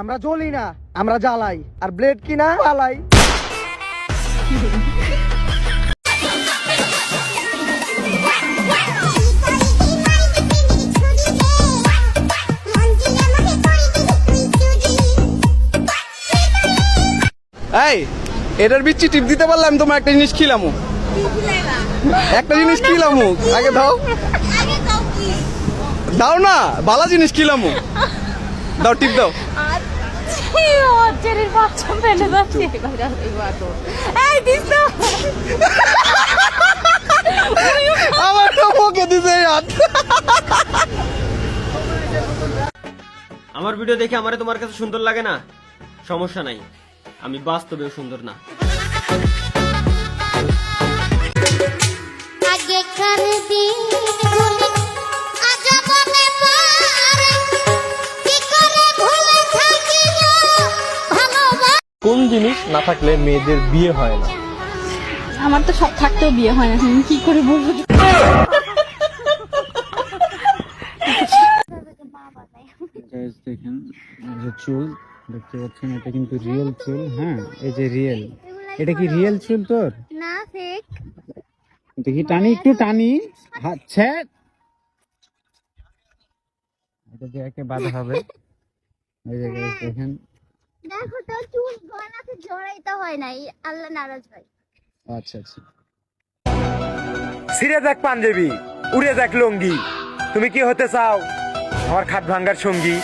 আমরা জ্বলি না আমরা জ্বালাই। আর ব্লেড কিনা পালাই এই এটার বিচ্ছি টিপ দিতে পারলাম তোমার একটা জিনিস খিলামু। একটা জিনিস খিলামু। আগে দাও। দাও না বালা জিনিস খিলামু। দাও টিপ দাও। বাচ্চা ফেলে যাচ্ছে? এই দিস না আমার তো মুখে দিছে এই হাত। আমার ভিডিও দেখে আমারে তোমার কাছে সুন্দর লাগে না? সমস্যা নাই। আমি বাস্তবেও সুন্দর না। কোন জিনিস না থাকলে মেয়েদের বিয়ে হয় না? আমার তো সব থাকতেও বিয়ে হয় না আমি কি করে বলব? দেখেন চুল দেখতে পাচ্ছেন এটা কিন্তু রিয়েল চুল হ্যাঁ এই যে রিয়েল এটা কি রিয়েল চুল তোর? না ফেক দেখি টানি? একটু টানি। হাত এটা দিয়ে একে বাঁধা হবে। এই যে দেখেন দেখো তো চুল গয়নাতে জড়াইতে হয় নাই আল্লাহ নারাজ হয় আচ্ছা আচ্ছা। সিরে দেখ পাঞ্জাবি উড়ে দেখ লঙ্গি। তুমি কি হতে চাও? আমার খাট ভাঙ্গার সঙ্গী।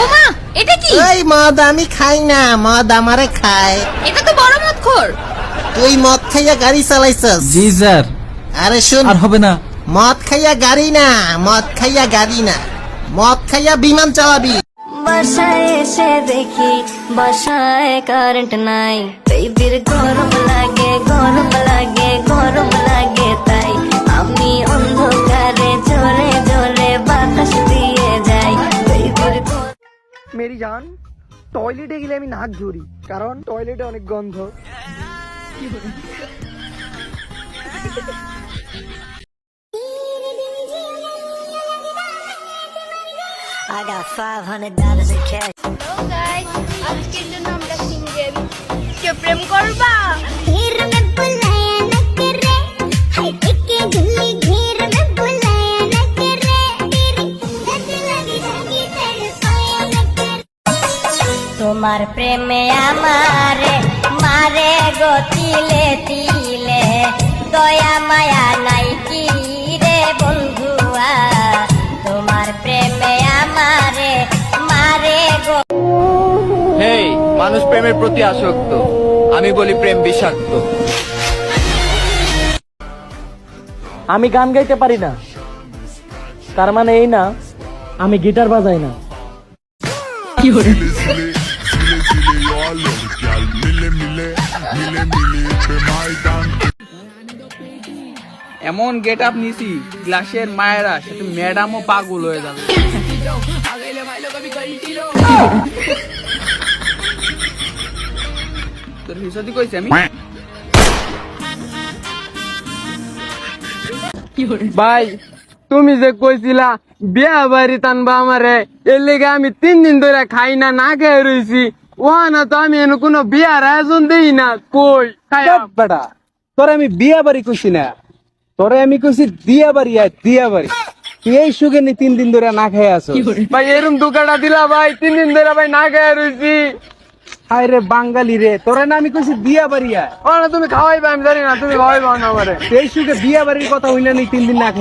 ওমা এটা কি? এই মদ আমি খাই না মদ আমারে খায়। এটা তো বড় মত তুই মদ খাইয়া গাড়ি চালাইছস? জি স্যার। আরে শুন। আর হবে না। মদ খাইয়া গাড়ি না মদ খাইয়া গাড়ি না। মদ খাইয়া বিমান চালাবি। বাসায় এসে দেখি বাসায় কারেন্ট নাই। বেবির গরম লাগে গরম লাগে গরম লাগে। জান টয়লেটে গেলে আমি নাক ধরি কারণ টয়লেটে অনেক গন্ধ I got $500 in cash. আজকের জন্য আমরা সিঙ্গেল কে প্রেম করবা তোমার প্রেমে আমারে মারে গো তিলে তিলে। দয়া মায়া নাই কি রে বন্ধুয়া? তোমার প্রেমে আমারে মারে গো। হেই মানুষ প্রেমের প্রতি আসক্ত। আমি বলি প্রেম বিষাক্ত। আমি গান গাইতে পারি না। তার মানে এই না আমি গিটার বাজাই না। এমন গেট আপ নিছি ক্লাসের মায়েরা, সাথে ম্যাডামও পাগল হয়ে যাবে। তোর হিসদি কইছি আমি? ভাই, তুমি যে কইছিলা, বিয়া বাড়ি টানবা আমারে, এর আমি তিন দিন ধরে খাই না না খেয়ে রইছি। ও না তো আমি এনে কোনো বিয়ার আয়োজন দেই না কই? বেটা তোরে আমি বিয়া বাড়ি কইছি না। তোরে আমি কইছি দিয়া বাড়ি আয় দিয়া বাড়ি। তুই এই সুখে নি তিন দিন ধরে না খেয়ে আছো ভাই এরম দুকাটা দিলা ভাই তিন দিন ধরে ভাই না খেয়ে রইছি। হায় রে বাঙালি রে তোরে না আমি কইছি বিয়া বাড়ি আয়। ও না তুমি খাওয়াইবা আমি জানি না তুমি খাওয়াইবা না আমারে। এই সুখে বিয়া বাড়ির কথা হইনা নি তিন দিন না